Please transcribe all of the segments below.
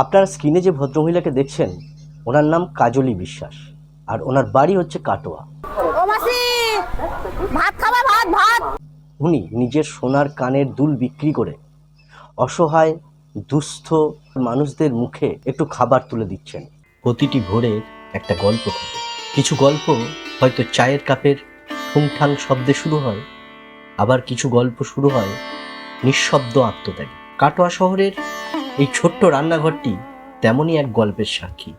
আপনারা স্ক্রিনে যে ভদ্রমহিলাকে দেখছেন ওনার নাম কাজলি বিশ্বাস আর ওনার বাড়ি হচ্ছে কাটোয়া। উনি নিজের সোনার কানের দুল বিক্রি করে অসহায় দুস্থ মানুষদের মুখে একটু খাবার তুলে দিচ্ছেন। প্রতিটি ভোরের একটা গল্প থাকে। কিছু গল্প হয়তো চায়ের কাপের ঠুংঠাং শব্দে শুরু হয় আবার কিছু গল্প শুরু হয় নিঃশব্দ আত্মত্যাগে। কাটোয়া শহরের এই ছোট্ট রান্নাঘরটি তেমনই এক গল্পের সাক্ষী।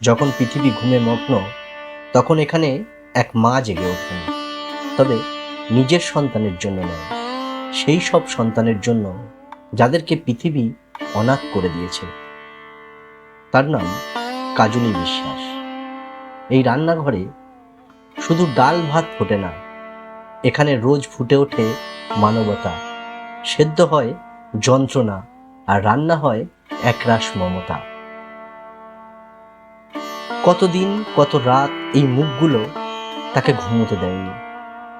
যখন পৃথিবী ঘুমে মগ্ন, তখন এখানে এক মা জেগে ওঠেন। তবে নিজের সন্তানের জন্য নয়, সেই সব সন্তানের জন্য যাদেরকে পৃথিবী অনাথ করে দিয়েছে। তার নাম কাজলি বিশ্বাস। এই রান্নাঘরে শুধু ডাল ভাত ফোটে না, এখানে রোজ ফুটে ওঠে মানবতা, সেদ্ধ হয় যন্ত্রণা আর রান্না হয় একরাশ মমতা। কতদিন, কত রাত এই মুখগুলো তাকে ঘুমোতে দেয়নি।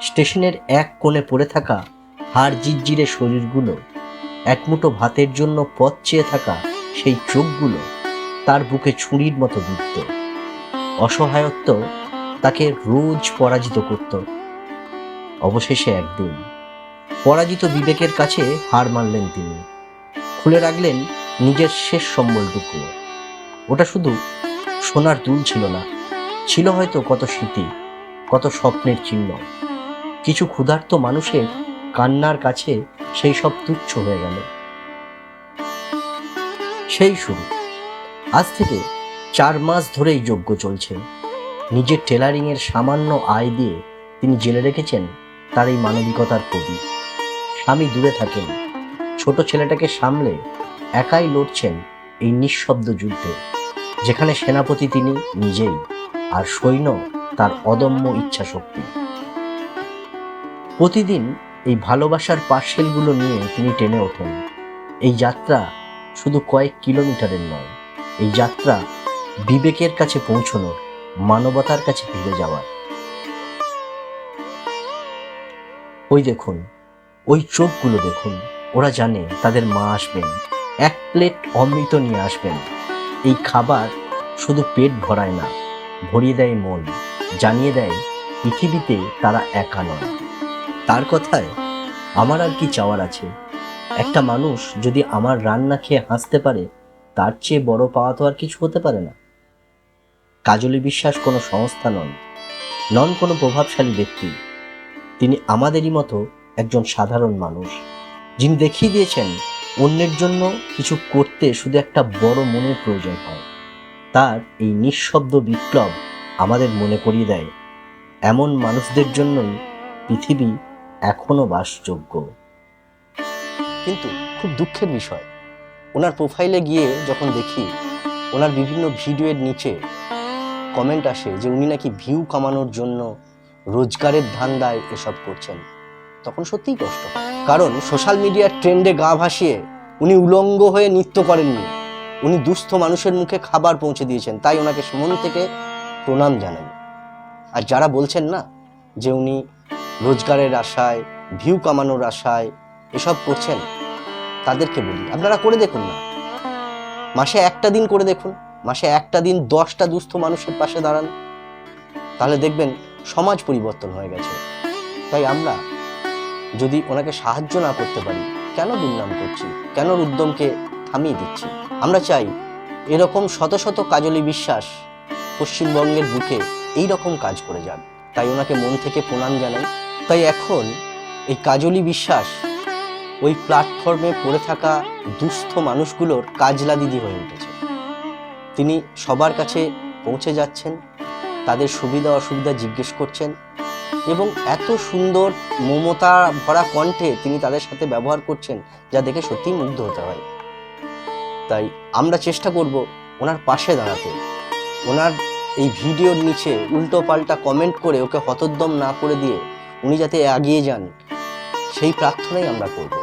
স্টেশনের এক কোণে পড়ে থাকা হাড় জিজ্জিরে শরীরগুলো একমুঠো ভাতের জন্য পথ চেয়ে থাকা সেই চোখগুলো তার বুকে ছুরির মতো বিদ্ধ অসহায়ত্ব তাকে রোজ পরাজিত করত। অবশেষে একদিন পরাজিত বিবেকের কাছে হার মানলেন তিনি। খুলে রাখলেন নিজের শেষ সম্বলটুকু। ওটা শুধু সোনার দুল ছিল না, ছিল হয়তো কত স্মৃতি, কত স্বপ্নের চিহ্ন। কিছু ক্ষুধার্ত মানুষের কান্নার কাছে সেই সব তুচ্ছ হয়ে গেল। সেই শুরু। আজ থেকে চার মাস ধরেই যজ্ঞ চলছে। নিজের টেলারিংয়ের সামান্য আয় দিয়ে তিনি জেলে রেখেছেন তার এই মানবিকতার কবি। স্বামী দূরে থাকেন। ছোট ছেলেটাকে সামলে একাই লড়ছেন এই নিঃশব্দ যুদ্ধে, যেখানে সেনাপতি তিনি নিজেই আর সৈন্য তার অদম্য ইচ্ছা শক্তি প্রতিদিন এই ভালোবাসার পার্সেলগুলো নিয়ে তিনি টেনে ওঠেন। এই যাত্রা শুধু কয়েক কিলোমিটারের নয়, এই যাত্রা বিবেকের কাছে পৌঁছানোর, মানবতার কাছে ফিরে যাওয়ার। ওই দেখুন, ওই চোখগুলো দেখুন ওরা জানে তাদের মা আসবেন। এক প্লেট অমৃত নিয়ে আসবেন। এই খাবার শুধু পেট ভরায় না, ভরিয়ে দেয় মন। জানিয়ে দেয় পৃথিবীতে তারা একা নয়। তার কথায় আমার আর কি চাওয়ার আছে? একটা মানুষ যদি আমার রান্না খেয়ে হাসতে পারে, তার চেয়ে বড় পাওয়া তো আর কিছু হতে পারে না। কাজলি বিশ্বাস কোনো সংস্থা নন নন কোনো প্রভাবশালী ব্যক্তি। তিনি আমাদেরই মতো একজন সাধারণ মানুষ। যিনি দেখিয়ে দিয়েছেন, অন্যের জন্য কিছু করতে শুধু একটা বড় মনের প্রয়োজন হয়। তার এই নিঃশব্দ বিপ্লব আমাদের মনে করিয়ে দেয়। এমন মানুষদের জন্যই পৃথিবী এখনও বাসযোগ্য। কিন্তু খুব দুঃখের বিষয়, ওনার প্রোফাইলে গিয়ে যখন দেখি, ওনার বিভিন্ন ভিডিওর নিচে কমেন্ট আসে যে উনি নাকি ভিউ কামানোর জন্য রোজগারের ধান্দায় এসব করছেন। তখন সত্যিই কষ্ট। কারণ সোশ্যাল মিডিয়ার ট্রেন্ডে গা ভাসিয়ে উনি উলঙ্গ হয়ে নৃত্য করেননি। উনি দুস্থ মানুষের মুখে খাবার পৌঁছে দিয়েছেন, তাই ওনাকে মন থেকে প্রণাম জানাই। আর যারা বলছেন না যে উনি রোজগারের আশায় ভিউ কামানোর আশায় এসব করছেন, তাদেরকে বলি, আপনারা করে দেখুন না। মাসে একটা দিন করে দেখুন, মাসে একটা দিন দশটা দুস্থ মানুষের পাশে দাঁড়ান। তাহলে দেখবেন সমাজ পরিবর্তন হয়ে গেছে। তাই আমরা যদি ওনাকে সাহায্য না করতে পারি, কেন দুর্নাম করছি? কেন উদ্যমকে থামিয়ে দিচ্ছি? আমরা চাই এরকম শত শত কাজলি বিশ্বাস পশ্চিমবঙ্গের বুকে এই রকম কাজ করে যান তাই ওনাকে মন থেকে প্রণাম জানাই। তাই এখন এই কাজলি বিশ্বাস ওই প্ল্যাটফর্মে পড়ে থাকা দুস্থ মানুষগুলোর কাজলা দিদি হয়ে উঠেছে। তিনি সবার কাছে পৌঁছে যাচ্ছেন, তাদের সুবিধা অসুবিধা জিজ্ঞেস করছেন এবং এত সুন্দর মমতা ভরা কণ্ঠে তিনি তাদের সাথে ব্যবহার করছেন, যা দেখে সত্যিই মুগ্ধ হতে হয়। তাই আমরা চেষ্টা করব ওনার পাশে দাঁড়াতে। ওনার এই ভিডিওর নিচে উল্টো পাল্টা কমেন্ট করে ওকে হতোদ্যম না করে দিয়ে উনি যাতে এগিয়ে যান, সেই প্রার্থনাই আমরা করব।